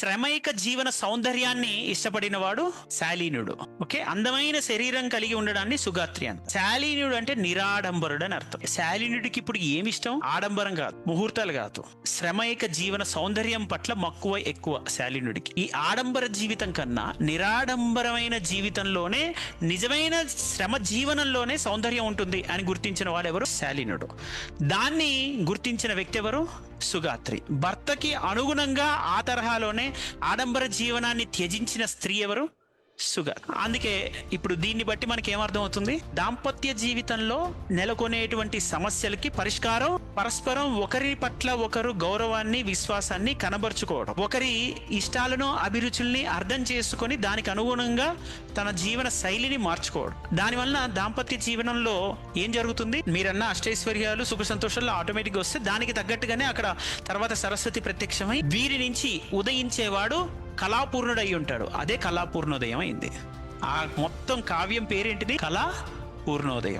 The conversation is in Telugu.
శ్రమైక జీవన సౌందర్యాన్ని ఇష్టపడిన వాడు శాలీనుడు. ఓకే? అందమైన శరీరం కలిగి ఉండడాన్ని సుగాత్రి అంట శాలీనుడు అంటే నిరాడంబరుడు అని అర్థం. శాలీనుడికి ఇప్పుడు ఏమి ఇష్టం? ఆడంబరం కాదు ముహూర్తాలు కాదు. శ్రమైక జీవన సౌందర్యం పట్ల మక్కువ ఎక్కువ శాలీనుడికి. ఈ ఆడంబర జీవితం కన్నా నిరాడంబరమైన జీవితంలోనే నిజమైన శ్రమ జీవనంలోనే సౌందర్యం ఉంటుంది అని గుర్తించిన వాడెవరు? శాలీనుడు. దాన్ని గుర్తించిన వ్యక్తి ఎవరు? సుగాత్రి. భర్తకి అనుగుణంగా ఆ తరహాలోనే ఆడంబర జీవనాన్ని త్యజించిన స్త్రీ ఎవరు? సుగా అందుకే ఇప్పుడు దీన్ని బట్టి మనకి ఏమర్థం అవుతుంది దాంపత్య జీవితంలో నెలకొనేటువంటి సమస్యలకి పరిష్కారం పరస్పరం ఒకరి పట్ల ఒకరు గౌరవాన్ని విశ్వాసాన్ని కనబరుచుకోవడం. ఒకరి ఇష్టాలను అభిరుచుల్ని అర్థం చేసుకొని దానికి అనుగుణంగా తన జీవన శైలిని మార్చుకోవడం. దానివల్ల దాంపత్య జీవనంలో ఏం జరుగుతుంది? మీరన్న అష్టైశ్వర్యాలు సుఖ సంతోషాలు ఆటోమేటిక్గా వస్తే దానికి తగ్గట్టుగానే అక్కడ తర్వాత సరస్వతి ప్రత్యక్షమై వీరి నుంచి ఉదయించేవాడు కళాపూర్ణుడై ఉంటాడు అదే కళాపూర్ణోదయం అయింది. ఆ మొత్తం కావ్యం పేరేంటిది? కళా పూర్ణోదయం